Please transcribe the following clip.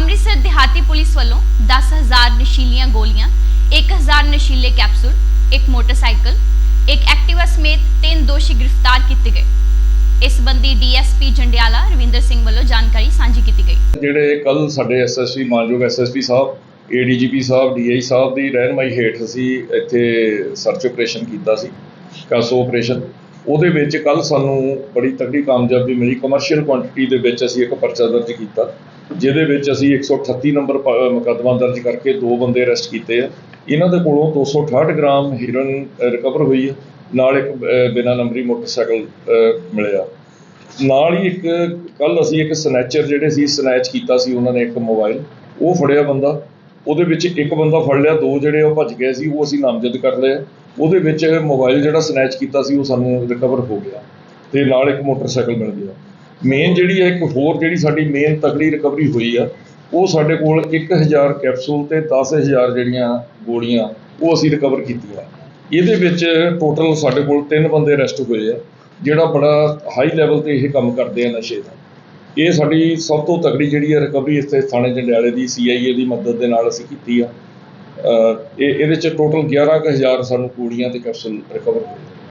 ਅੰਮ੍ਰਿਤਸਰ ਦਿਹਾਤੀ ਪੁਲਿਸ ਵੱਲੋਂ 10000 ਨਸ਼ੀਲੀਆਂ ਗੋਲੀਆਂ 1000 ਨਸ਼ੀਲੇ ਕੈਪਸੂਲ, ਇੱਕ ਮੋਟਰਸਾਈਕਲ, ਇੱਕ ਐਕਟਿਵਾ ਸਮੇਤ ਤਿੰਨ ਦੋਸ਼ੀ ਗ੍ਰਿਫਤਾਰ ਕੀਤੇ ਗਏ। ਇਸ ਸੰਬੰਧੀ ਡੀਐਸਪੀ ਜੰਡਿਆਲਾ ਰਵਿੰਦਰ ਸਿੰਘ ਵੱਲੋਂ ਜਾਣਕਾਰੀ ਸਾਂਝੀ ਕੀਤੀ ਗਈ। ਜਿਹੜੇ ਕੱਲ ਸਾਡੇ ਐਸਐਸਪੀ ਮਾਨਯੋਗ SSP Sahib ADGP Sahib DI Sahib ਦੀ ਰਹਿਨਮਾਈ ਹੇਠ ਅਸੀਂ ਇੱਥੇ ਸਰਚ ਆਪਰੇਸ਼ਨ ਕੀਤਾ ਸੀ, ਕਾਸੋ ਆਪਰੇਸ਼ਨ। ਉਹਦੇ ਵਿੱਚ ਕੱਲ ਸਾਨੂੰ ਬੜੀ ਤਕੜੀ ਕਾਮਯਾਬੀ ਮਿਲੀ। ਕਮਰਸ਼ੀਅਲ ਕੁਆਂਟੀਟੀ ਦੇ ਵਿੱਚ ਅਸੀਂ ਇੱਕ ਪਰਚਾ ਦਰਜ ਕੀਤਾ। ਜਿਹਦੇ ਵਿੱਚ ਅਸੀਂ 138 ਨੰਬਰ ਮੁਕੱਦਮਾ ਦਰਜ ਕਰਕੇ ਦੋ ਬੰਦੇ ਅਰੈਸਟ ਕੀਤੇ ਆ। ਇਹਨਾਂ ਦੇ ਕੋਲੋਂ 268 ਗ੍ਰਾਮ ਹੀਰੋਇਨ ਰਿਕਵਰ ਹੋਈ ਹੈ ਨਾਲ ਇੱਕ ਅ, ਬਿਨਾਂ ਨੰਬਰੀ ਮੋਟਰਸਾਈਕਲ ਮਿਲਿਆ। ਨਾਲ ਹੀ ਇੱਕ ਕੱਲ ਅਸੀਂ ਇੱਕ ਸਨੈਚਰ ਜਿਹੜੇ ਸੀ ਸਨੈਚ ਕੀਤਾ ਸੀ ਉਹਨਾਂ ਨੇ ਇੱਕ ਮੋਬਾਈਲ ਉਹ ਫੜਿਆ ਬੰਦਾ। ਉਹਦੇ ਵਿੱਚ ਇੱਕ ਬੰਦਾ ਫੜ ਲਿਆ ਦੋ ਜਿਹੜੇ ਉਹ ਭੱਜ ਗਏ ਸੀ ਉਹ ਅਸੀਂ ਨਾਮਜ਼ਦ ਕਰ ਲਏ। ਉਹਦੇ ਵਿੱਚ ਮੋਬਾਈਲ ਜਿਹੜਾ ਸਨੈਚ ਕੀਤਾ ਸੀ ਉਹ ਸਾਨੂੰ ਰਿਕਵਰ ਹੋ ਗਿਆ। ਤੇ ਨਾਲ ਇੱਕ ਮੋਟਰਸਾਈਕਲ ਮਿਲ ਗਿਆ। ਮੇਨ ਜਿਹੜੀ ਹੈ, ਇੱਕ ਹੋਰ ਜਿਹੜੀ ਸਾਡੀ ਮੇਨ ਤਕੜੀ ਰਿਕਵਰੀ ਹੋਈ ਆ, ਉਹ ਸਾਡੇ ਕੋਲ 1000 ਕੈਪਸੂਲ ਤੇ 10000 ਜਿਹੜੀਆਂ ਗੋਲੀਆਂ, ਉਹ ਅਸੀਂ ਰਿਕਵਰ ਕੀਤੀਆਂ। ਇਹਦੇ ਵਿੱਚ ਟੋਟਲ ਸਾਡੇ ਕੋਲ ਤਿੰਨ ਬੰਦੇ ਅਰੈਸਟ ਹੋਏ ਆ, ਜਿਹੜਾ ਬੜਾ ਹਾਈ ਲੈਵਲ ਤੇ ਇਹ ਕੰਮ ਕਰਦੇ ਆ ਨਸ਼ੇ ਦਾ। ਇਹ ਸਾਡੀ ਸਭ ਤੋਂ ਤਕੜੀ ਜਿਹੜੀ ਹੈ ਰਿਕਵਰੀ ਇੱਥੇ ਥਾਣੇ ਜੰਡਿਆਲੇ ਦੀ ਸੀਆਈਏ ਦੀ ਮਦਦ ਦੇ ਨਾਲ ਅਸੀਂ ਕੀਤੀ ਆ। ਇਹ, ਇਹਦੇ ਚ ਟੋਟਲ 11000 ਸਾਨੂੰ ਗੋਲੀਆਂ ਤੇ ਕੈਪਸੂਲ ਰਿਕਵਰ ਹੋਏ